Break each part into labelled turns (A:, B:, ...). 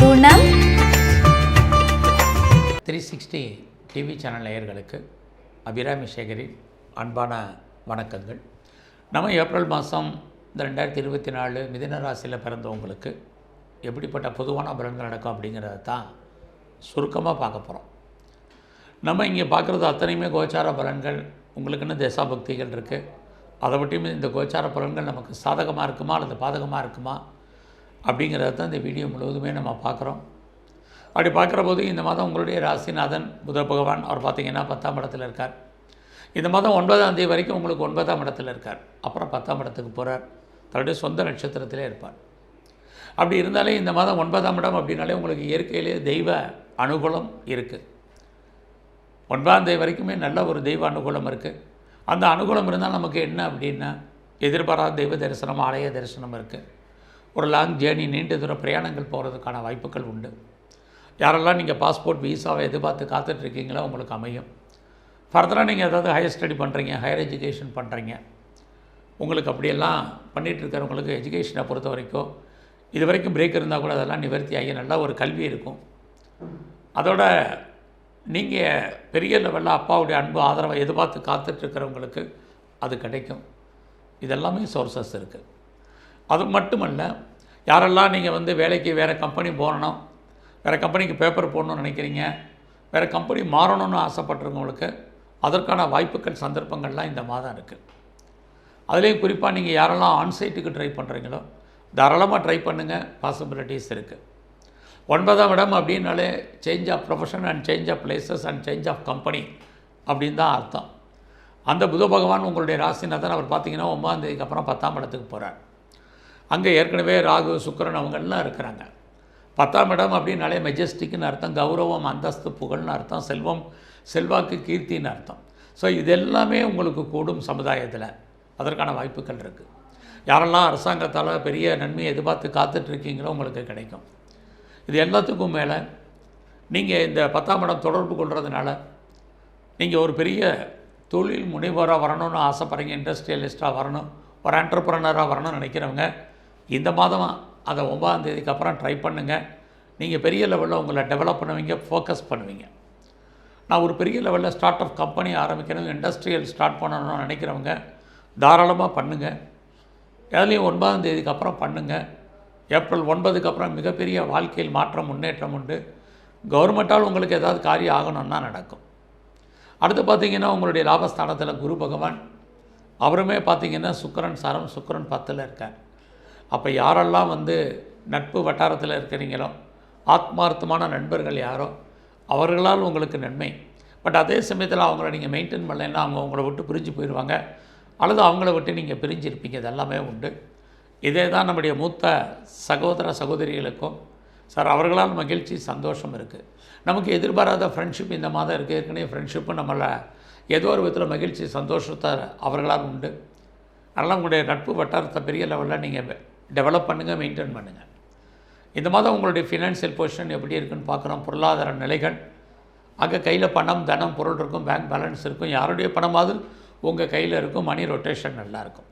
A: குணம்?
B: Three sixty TV channel நேயர்களுக்கு அபிராமி சேகரின் அன்பான வணக்கங்கள். நம்ம ஏப்ரல் மாதம் இந்த ரெண்டாயிரத்தி இருபத்தி நாலு மிதின ராசியில் பிறந்தவங்களுக்கு எப்படிப்பட்ட பொதுவான பலன்கள் நடக்கும் அப்படிங்கிறத தான் சுருக்கமாக பார்க்க போகிறோம் நம்ம இங்கே பார்க்குறது அத்தனையுமே கோச்சார பலன்கள் உங்களுக்குன்னு தசாபக்திகள் இருக்குது அதை பற்றியும் இந்த கோச்சார பலன்கள் நமக்கு சாதகமாக இருக்குமா அல்லது பாதகமாக இருக்குமா அப்படிங்கிறத தான் இந்த வீடியோ முழுவதுமே நம்ம பார்க்குறோம். அப்படி பார்க்குற போது இந்த மாதம் உங்களுடைய ராசிநாதன் புத பகவான் அவர் பார்த்தீங்கன்னா பத்தாம் இடத்துல இருக்கார். இந்த மாதம் ஒன்பதாம் தேதி வரைக்கும் உங்களுக்கு ஒன்பதாம் இடத்துல இருக்கார். அப்புறம் பத்தாம் இடத்துக்கு போகிறார் தன்னுடைய சொந்த நட்சத்திரத்திலே இருப்பார். அப்படி இருந்தாலே இந்த மாதம் ஒன்பதாம் இடம் அப்படின்னாலே உங்களுக்கு இயற்கையிலே தெய்வ அனுகூலம் இருக்குது ஒன்பதாம் தேதி வரைக்குமே நல்ல ஒரு தெய்வ அனுகூலம் இருக்குது அந்த அனுகூலம் இருந்தால் நமக்கு என்ன அப்படின்னா எதிர்பாராத தெய்வ தரிசனம் ஆலய தரிசனம் இருக்குது ஒரு லாங் ஜேர்னி நீண்ட தூர பிரயாணங்கள் போகிறதுக்கான வாய்ப்புகள் உண்டு. யாரெல்லாம் நீங்கள் பாஸ்போர்ட் விசாவை எதிர்பார்த்து காத்துட்ருக்கீங்களோ உங்களுக்கு அமையும். ஃபர்தராக நீங்கள் ஏதாவது ஹையர் ஸ்டடி பண்ணுறீங்க ஹையர் எஜுகேஷன் பண்ணுறீங்க உங்களுக்கு அப்படியெல்லாம் பண்ணிகிட்ருக்கிறவங்களுக்கு எஜுகேஷனை பொறுத்த வரைக்கும் இது வரைக்கும் பிரேக் இருந்தால் கூட அதெல்லாம் நிவர்த்தி ஆகி நல்ல ஒரு கல்வி இருக்கும். அதோட நீங்கள் பெரிய லெவலில் அப்பாவுடைய அன்பு ஆதரவை எதிர்பார்த்து காத்துட்ருக்கிறவங்களுக்கு அது கிடைக்கும். இதெல்லாமே சோர்சஸ் இருக்குது அது மட்டுமல்ல யாரெல்லாம் நீங்கள் வந்து வேலைக்கு வேறு கம்பெனி போகணும் வேறு கம்பெனிக்கு பேப்பர் போடணும்னு நினைக்கிறீங்க வேறு கம்பெனி மாறணும்னு ஆசைப்பட்றவங்களுக்கு அதற்கான வாய்ப்புகள் சந்தர்ப்பங்கள்லாம் இந்த மாதம் இருக்குது அதுலேயும் குறிப்பாக நீங்கள் யாரெல்லாம் ஆன்சைட்டுக்கு ட்ரை பண்ணுறீங்களோ தாராளமாக ட்ரை பண்ணுங்கள் பாசிபிலிட்டிஸ் இருக்குது ஒன்பதாம் இடம் அப்படின்னாலே change of profession and change of places and change of company அப்படின்னு தான் அர்த்தம். அந்த புத பகவான் உங்களுடைய ராசிநாதன் அவர் பார்த்தீங்கன்னா ஒன்பதாம் தேதிக்கு அப்புறம் பத்தாம் இடத்துக்கு போகிறார் அங்கே ஏற்கனவே ராகு சுக்கிரன் அவங்கெல்லாம் இருக்கிறாங்க. பத்தாம் இடம் அப்படின்னாலே மெஜஸ்டிக்னு அர்த்தம் கௌரவம் அந்தஸ்து புகழ்னு அர்த்தம் செல்வம் செல்வாக்கு கீர்த்தின்னு அர்த்தம். ஸோ இது எல்லாமே உங்களுக்கு கூடும் சமுதாயத்தில். அதற்கான வாய்ப்புகள் இருக்குது யாரெல்லாம் அரசாங்கத்தால் பெரிய நன்மையை எதிர்பார்த்து காத்துட்ருக்கீங்களோ உங்களுக்கு கிடைக்கும். இது எல்லாத்துக்கும் மேலே நீங்கள் இந்த பத்தாம் இடம் தொடர்பு கொள்கிறதுனால நீங்கள் ஒரு பெரிய தொழில் முனைவோராக வரணும்னு ஆசைப்பட்றீங்க இண்டஸ்ட்ரியலிஸ்ட்டாக வரணும் ஒரு ஆண்டர்பிரனராக வரணும்னு நினைக்கிறவங்க இந்த மாதம்? அதை ஒன்பதாம் தேதிக்கு அப்புறம் ட்ரை பண்ணுங்கள் நீங்கள் பெரிய லெவலில் உங்களை டெவலப் பண்ணுவீங்க ஃபோக்கஸ் பண்ணுவீங்க. நான் ஒரு பெரிய லெவலில் ஸ்டார்ட் அப் கம்பெனி ஆரம்பிக்கணும் இண்டஸ்ட்ரியல் ஸ்டார்ட் பண்ணணும்னு நினைக்கிறவங்க தாராளமாக பண்ணுங்கள் எதுலேயும் ஒன்பதாம் தேதிக்கு அப்புறம் பண்ணுங்கள் ஏப்ரல் ஒன்பதுக்கு அப்புறம் மிகப்பெரிய வாழ்க்கையில் மாற்றம் முன்னேற்றம் உண்டு. கவர்மெண்ட்டால் உங்களுக்கு ஏதாவது காரியம் ஆகணும்னா நடக்கும். அடுத்து பார்த்தீங்கன்னா உங்களுடைய லாபஸ்தானத்தில் குரு பகவான். அவருமே பார்த்திங்கன்னா சுக்கரன் சாரம் சுக்கரன் பத்தில் இருக்கார். அப்போ யாரெல்லாம் வந்து நட்பு வட்டாரத்தில் இருக்கிறீங்களோ ஆத்மார்த்தமான நண்பர்கள் யாரோ அவர்களால் உங்களுக்கு நன்மை. பட் அதே சமயத்தில் அவங்கள நீங்கள் மெயின்டைன் பண்ணலைன்னா அவங்க உங்களை விட்டு பிரிஞ்சு போயிடுவாங்க அல்லது அவங்கள விட்டு நீங்கள் பிரிஞ்சிருப்பீங்க. இதெல்லாமே உண்டு. இதே தான் நம்முடைய மூத்த சகோதர சகோதரிகளுக்கும் சார் அவர்களால் மகிழ்ச்சி சந்தோஷம் இருக்குது நமக்கு எதிர்பாராத ஃப்ரெண்ட்ஷிப் இந்த மாதம் இருக்குது ஏற்கனவே ஃப்ரெண்ட்ஷிப்பும் நம்மளை ஏதோ ஒரு விதத்தில் மகிழ்ச்சி சந்தோஷத்தை அவர்களால் உண்டு. அதனால் உங்களுடைய நட்பு வட்டாரத்தை பெரிய லெவலில் நீங்கள் டெவலப் பண்ணுங்கள் மெயின்டைன் பண்ணுங்கள் இந்த மாதம் உங்களுடைய ஃபினான்ஷியல் பொசிஷன் எப்படி இருக்குன்னு பார்க்குறோம். பொருளாதார நிலைகள். அங்கே கையில் பணம் தனம் பொருள் இருக்கும் பேங்க் பேலன்ஸ் இருக்கும். யாருடைய பணமாவது உங்கள் கையில் இருக்கும். மணி ரொட்டேஷன் நல்லாயிருக்கும்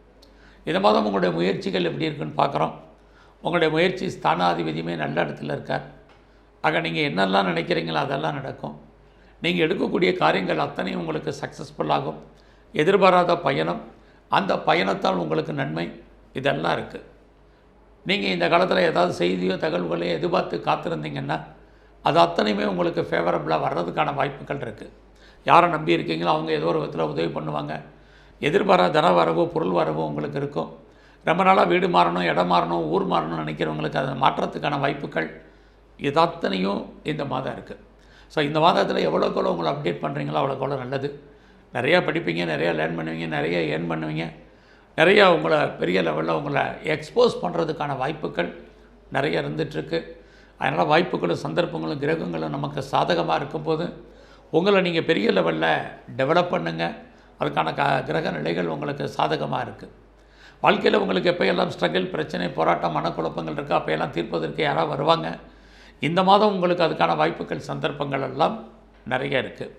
B: இந்த மாதம் உங்களுடைய முயற்சிகள் எப்படி இருக்குன்னு பார்க்குறோம். உங்களுடைய முயற்சி ஸ்தானாதிபதியுமே நல்ல இடத்துல இருக்கார். ஆக நீங்கள் என்னெல்லாம் நினைக்கிறீங்களோ அதெல்லாம் நடக்கும். நீங்கள் எடுக்கக்கூடிய காரியங்கள் அத்தனையும் உங்களுக்கு சக்ஸஸ்ஃபுல்லாகும் எதிர்பாராத பயணம். அந்த பயணத்தால் உங்களுக்கு நன்மை. இதெல்லாம் இருக்குது நீங்கள் இந்த காலத்தில் ஏதாவது செய்தியோ தகவல்களையோ எதிர்பார்த்து காத்திருந்தீங்கன்னா அது அத்தனையுமே உங்களுக்கு ஃபேவரபுளாக வர்றதுக்கான வாய்ப்புகள் இருக்குது யாரை நம்பி இருக்கீங்களோ அவங்க ஏதோ ஒரு விதத்தில் உதவி பண்ணுவாங்க. எதிர்பாராத தன வரவோ பொருள் வரவோ உங்களுக்கு இருக்கும். ரொம்ப நாளாக வீடு மாறணும் இடம் மாறணும் ஊர் மாறணும்னு நினைக்கிறவங்களுக்கு அதை மாற்றத்துக்கான வாய்ப்புகள் இது அத்தனையும் இந்த மாதம் இருக்குது ஸோ இந்த மாதத்தில் எவ்வளோக்கு எவ்வளோ உங்களை அப்டேட் பண்ணுறீங்களோ அவ்வளோக்கு எவ்வளோ நல்லது. நிறையா படிப்பீங்க நிறையா லேர்ன் பண்ணுவீங்க நிறைய ஏர்ன் பண்ணுவீங்க. நிறையா உங்களை பெரிய லெவலில் உங்களை எக்ஸ்போஸ் பண்ணுறதுக்கான வாய்ப்புகள் நிறைய இருந்துகிட்ருக்கு அதனால் வாய்ப்புகளும் சந்தர்ப்பங்களும் கிரகங்களும் நமக்கு சாதகமாக இருக்கும்போது உங்களை நீங்கள் பெரிய லெவலில் டெவலப் பண்ணுங்கள் அதுக்கான க கிரக நிலைகள் உங்களுக்கு சாதகமாக இருக்குது வாழ்க்கையில் உங்களுக்கு எப்போயெல்லாம் ஸ்ட்ரகிள் பிரச்சனை போராட்டம் மனக்குழப்பங்கள் இருக்கோ அப்போயெல்லாம் தீர்ப்பதற்கு யாராக வருவாங்க? இந்த மாதம் உங்களுக்கு அதுக்கான வாய்ப்புகள் சந்தர்ப்பங்கள் எல்லாம் நிறைய இருக்குது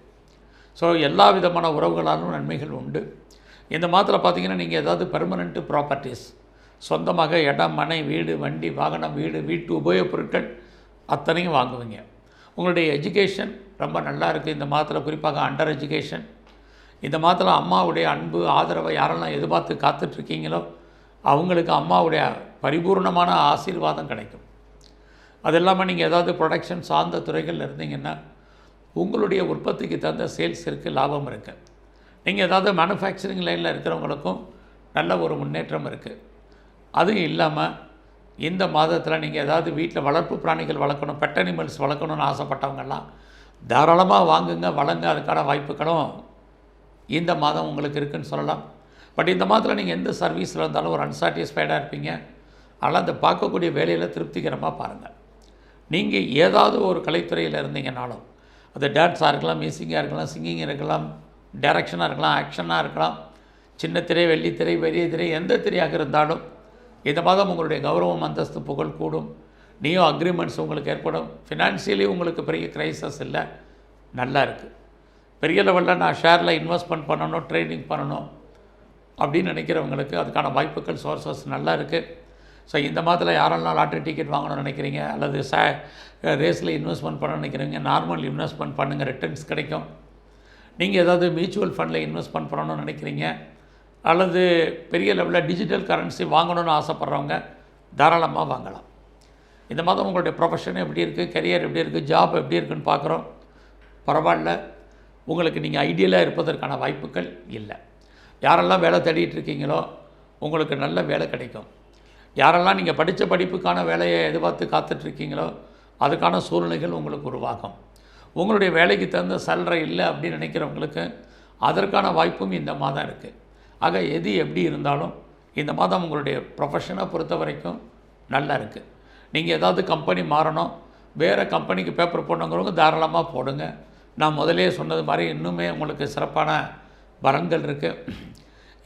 B: ஸோ எல்லா விதமான உறவுகளாலும் நன்மைகள் உண்டு. இந்த மாதத்தில் பார்த்தீங்கன்னா நீங்கள் ஏதாவது பெர்மனண்ட்டு ப்ராப்பர்ட்டிஸ் சொந்தமாக இடம் மனை வீடு வண்டி வாகனம் வீடு வீட்டு உபயோகப் பொருட்கள் அத்தனையும் வாங்குவீங்க. உங்களுடைய எஜுகேஷன் ரொம்ப நல்லா இருக்குது இந்த மாதத்தில் குறிப்பாக அண்டர் எஜுகேஷன் இந்த மாதத்தில் அம்மாவுடைய அன்பு ஆதரவை யாரெல்லாம் எதிர்பார்த்து காத்துட்ருக்கீங்களோ அவங்களுக்கு அம்மாவுடைய பரிபூர்ணமான ஆசீர்வாதம் கிடைக்கும். அது இல்லாமல் நீங்கள் ஏதாவது ப்ரொடக்ஷன் சார்ந்த துறைகளில் இருந்தீங்கன்னா உங்களுடைய உற்பத்திக்கு தகுந்த சேல்ஸ் இருக்குது லாபம் இருக்குது நீங்கள் ஏதாவது மேனுஃபேக்சரிங் லைனில் இருக்கிறவங்களுக்கும் நல்ல ஒரு முன்னேற்றம் இருக்குது அதுவும் இல்லாமல் இந்த மாதத்தில் நீங்கள் ஏதாவது வீட்டில் வளர்ப்பு பிராணிகள் வளர்க்கணும் பெட் அனிமல்ஸ் வளர்க்கணும்னு ஆசைப்பட்டவங்கெல்லாம் தாராளமாக வாங்குங்க வளங்க அதுக்கான வாய்ப்புகளும் இந்த மாதம் உங்களுக்கு இருக்குன்னு சொல்லலாம். பட் இந்த மாதத்தில் நீங்கள் எந்த சர்வீஸில் இருந்தாலும் ஒரு அன்சாட்டிஸ்ஃபைடாக இருப்பீங்க. அதனால் அந்த பார்க்கக்கூடிய வேலையில் திருப்திகரமாக பாருங்கள் நீங்கள் ஏதாவது ஒரு கலைத்துறையில் இருந்தீங்கனாலும் அது டான்ஸாக இருக்கலாம் மியூசிக்காக இருக்கலாம் சிங்கிங் இருக்கலாம் டைரக்ஷனாக இருக்கலாம் ஆக்ஷனாக இருக்கலாம். சின்ன திரை வெள்ளி திரை பெரிய திரை எந்த திரையாக இருந்தாலும் இந்த மாதம் உங்களுடைய கௌரவம் அந்தஸ்து புகழ் கூடும். நியூ அக்ரிமெண்ட்ஸ் உங்களுக்கு ஏற்படும். ஃபினான்ஷியலி உங்களுக்கு பெரிய க்ரைசஸ் இல்லை. நல்லா இருக்குது பெரிய லெவலில் நான் ஷேரில் இன்வெஸ்ட்மெண்ட் பண்ணணும் ட்ரேடிங் பண்ணணும் அப்படின்னு நினைக்கிறவங்களுக்கு அதுக்கான வாய்ப்புகள் சோர்சஸ் நல்லா இருக்குது ஸோ இந்த மாதத்தில் யாரெல்லாம் லாட்ரி டிக்கெட் வாங்கணும்னு நினைக்கிறீங்க? அல்லது சே ரேஸில் இன்வெஸ்ட்மெண்ட் பண்ணணும்னு நினைக்கிறீங்க? நார்மல் இன்வெஸ்ட்மெண்ட் பண்ணுங்கள் ரிட்டர்ன்ஸ் கிடைக்கும். நீங்கள் ஏதாவது மியூச்சுவல் ஃபண்டில் இன்வெஸ்ட் பண்ணணும்னு நினைக்கிறீங்க அல்லது பெரிய லெவலில் டிஜிட்டல் கரன்சி வாங்கணும்னு ஆசைப்பட்றவங்க தாராளமாக வாங்கலாம். இந்த மாதம் உங்களுடைய ப்ரொஃபஷன் எப்படி இருக்குது கரியர் எப்படி இருக்குது ஜாப் எப்படி இருக்குன்னு பார்க்குறோம். பரவாயில்ல. உங்களுக்கு நீங்கள் ஐடியலாக இருப்பதற்கான வாய்ப்புகள் இல்லை. யாரெல்லாம் வேலை தேடிட்டு இருக்கீங்களோ உங்களுக்கு நல்ல வேலை கிடைக்கும். யாரெல்லாம் நீங்கள் படித்த படிப்புக்கான வேலையை எதிர்பார்த்து காத்துட்ருக்கீங்களோ அதுக்கான சூழ்நிலைகள் உங்களுக்கு உருவாகும். உங்களுடைய வேலைக்கு தகுந்த சேலரி இல்லை அப்படின்னு நினைக்கிறவங்களுக்கு அதற்கான வாய்ப்பும் இந்த மாதம் இருக்குது ஆக எது எப்படி இருந்தாலும் இந்த மாதம் உங்களுடைய ப்ரொஃபஷனை பொறுத்த வரைக்கும் நல்லா இருக்குது நீங்கள் ஏதாவது கம்பெனி மாறணும் வேறு கம்பெனிக்கு பேப்பர் போடணுங்கிறவங்க தாராளமாக போடுங்க. நான் முதலே சொன்னது மாதிரி இன்னுமே உங்களுக்கு சிறப்பான வரன்கள் இருக்குது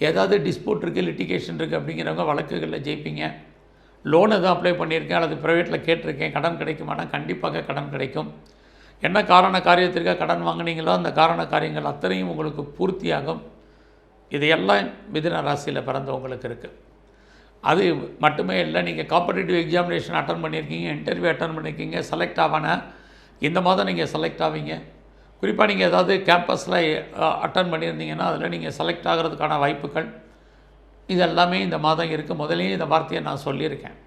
B: ஏதாவது டிஸ்பியூட் இருக்குது லிட்டிகேஷன் இருக்குது அப்படிங்கிறவங்க வழக்குகளில் ஜெயிப்பீங்க. லோன் எதுவும் அப்ளை பண்ணியிருக்கேன் அல்லது ப்ரைவேட்டில் கேட்டிருக்கேன் கடன் கிடைக்குமானா கண்டிப்பாக கடன் கிடைக்கும். என்ன காரண காரியத்திற்காக கடன் வாங்குனீங்களோ அந்த காரண காரியங்கள் அத்தனையும் உங்களுக்கு பூர்த்தியாகும். இதையெல்லாம் மிதுன ராசியில் பிறந்தவங்களுக்கு இருக்குது அது மட்டுமே இல்லை நீங்கள் காம்படிட்டிவ் எக்ஸாமினேஷன் அட்டன் பண்ணியிருக்கீங்க இன்டர்வியூ அட்டன் பண்ணியிருக்கீங்க செலக்ட் ஆவானா இந்த மாதம் நீங்கள் செலக்ட் ஆவீங்க. குறிப்பாக நீங்கள் ஏதாவது கேம்பஸில் அட்டன் பண்ணியிருந்தீங்கன்னா அதில் நீங்கள் செலக்ட் ஆகிறதுக்கான வாய்ப்புகள் இது எல்லாமே இந்த மாதம் இருக்குது முதலையும் இந்த வார்த்தையை நான் சொல்லியிருக்கேன்.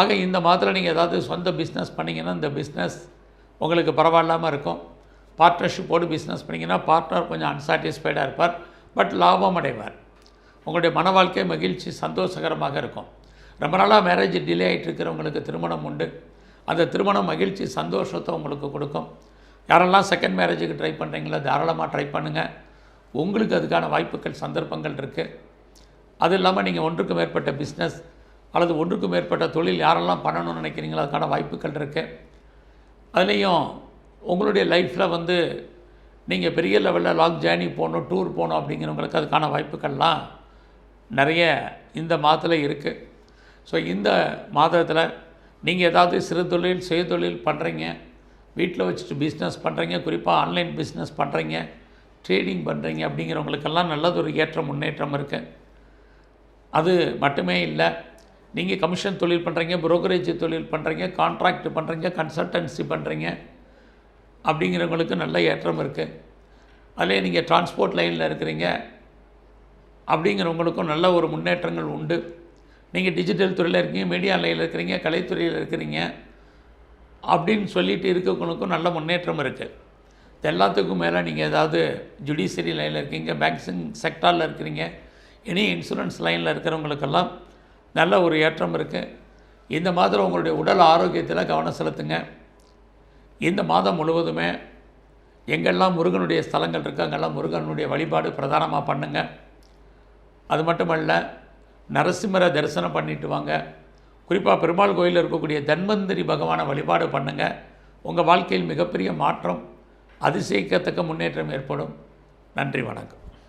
B: ஆக இந்த மாதத்தில் நீங்கள் ஏதாவது சொந்த பிஸ்னஸ் பண்ணிங்கன்னா இந்த பிஸ்னஸ் உங்களுக்கு பரவாயில்லாமல் இருக்கும். பார்ட்னர்ஷிப்போடு பிஸ்னஸ் பண்ணிங்கன்னா பார்ட்னர் கொஞ்சம் அன்சாட்டிஸ்ஃபைடாக இருப்பார் பட் லாபம் அடைவார். உங்களுடைய மன வாழ்க்கை மகிழ்ச்சி சந்தோஷகரமாக இருக்கும். ரொம்ப நாளாக மேரேஜ் டிலே ஆகிட்டு இருக்கிறவங்களுக்கு திருமணம் உண்டு. அந்த திருமணம் மகிழ்ச்சி சந்தோஷத்தை உங்களுக்கு கொடுக்கும். யாரெல்லாம் செகண்ட் மேரேஜுக்கு ட்ரை பண்ணுறீங்களோ தாராளமாக ட்ரை பண்ணுங்கள் உங்களுக்கு அதுக்கான வாய்ப்புகள் சந்தர்ப்பங்கள் இருக்குது அது இல்லாமல் நீங்கள் ஒன்றுக்கு மேற்பட்ட பிஸ்னஸ் அல்லது ஒன்றுக்கு மேற்பட்ட தொழில் யாரெல்லாம் பண்ணணும்னு நினைக்கிறீங்களோ அதுக்கான வாய்ப்புகள் இருக்குது அதுலேயும் உங்களுடைய லைஃப்பில் வந்து நீங்கள் பெரிய லெவலில் லாங் ஜேர்னி போகணும் டூர் போகணும் அப்படிங்கிறவங்களுக்கு அதுக்கான வாய்ப்புகள்லாம் நிறைய இந்த மாதத்தில் இருக்குது ஸோ இந்த மாதத்தில் நீங்கள் ஏதாவது சிறு தொழில் சுய தொழில் பண்ணுறீங்க வீட்டில் வச்சுட்டு பிஸ்னஸ் பண்ணுறீங்க குறிப்பாக ஆன்லைன் பிஸ்னஸ் பண்ணுறீங்க ட்ரேடிங் பண்ணுறீங்க அப்படிங்கிறவங்களுக்கெல்லாம் நல்லது ஒரு ஏற்ற முன்னேற்றம் இருக்குது அது மட்டுமே இல்லை நீங்கள் கமிஷன் தொழில் பண்ணுறீங்க புரோக்கரேஜ் தொழில் பண்ணுறீங்க கான்ட்ராக்ட் பண்ணுறீங்க கன்சல்டன்சி பண்ணுறீங்க அப்படிங்கிறவங்களுக்கு நல்ல ஏற்றம் இருக்குது அதிலே நீங்கள் டிரான்ஸ்போர்ட் லைனில் இருக்கிறீங்க அப்படிங்கிறவங்களுக்கும் நல்ல ஒரு முன்னேற்றங்கள் உண்டு. நீங்கள் டிஜிட்டல் துறையில் இருக்கீங்க மீடியா லைனில் இருக்கிறீங்க கலைத்துறையில் இருக்கிறீங்க அப்படின்னு சொல்லிட்டு இருக்கவங்களுக்கும் நல்ல முன்னேற்றம் இருக்குது இது எல்லாத்துக்கும் மேலே நீங்கள் ஏதாவது ஜுடிஷியரி லைனில் இருக்கீங்க பேங்கிங் செக்டாரில் இருக்கிறீங்க எனி இன்சூரன்ஸ் லைனில் இருக்கிறவங்களுக்கெல்லாம் நல்ல ஒரு ஏற்றம் இருக்குது இந்த மாதம் உங்களுடைய உடல் ஆரோக்கியத்தில் கவனம் செலுத்துங்க. இந்த மாதம் முழுவதுமே எங்கெல்லாம் முருகனுடைய ஸ்தலங்கள் இருக்கோ அங்கெல்லாம் முருகனுடைய வழிபாடு பிரதானமாக பண்ணுங்கள் அது மட்டுமல்ல நரசிம்மரை தரிசனம் பண்ணிட்டு வாங்க. குறிப்பாக பெருமாள் கோயிலில் இருக்கக்கூடிய தன்வந்திரி பகவானை வழிபாடு பண்ணுங்கள் உங்கள் வாழ்க்கையில் மிகப்பெரிய மாற்றம் அதிசயிக்கத்தக்க முன்னேற்றம் ஏற்படும். நன்றி வணக்கம்.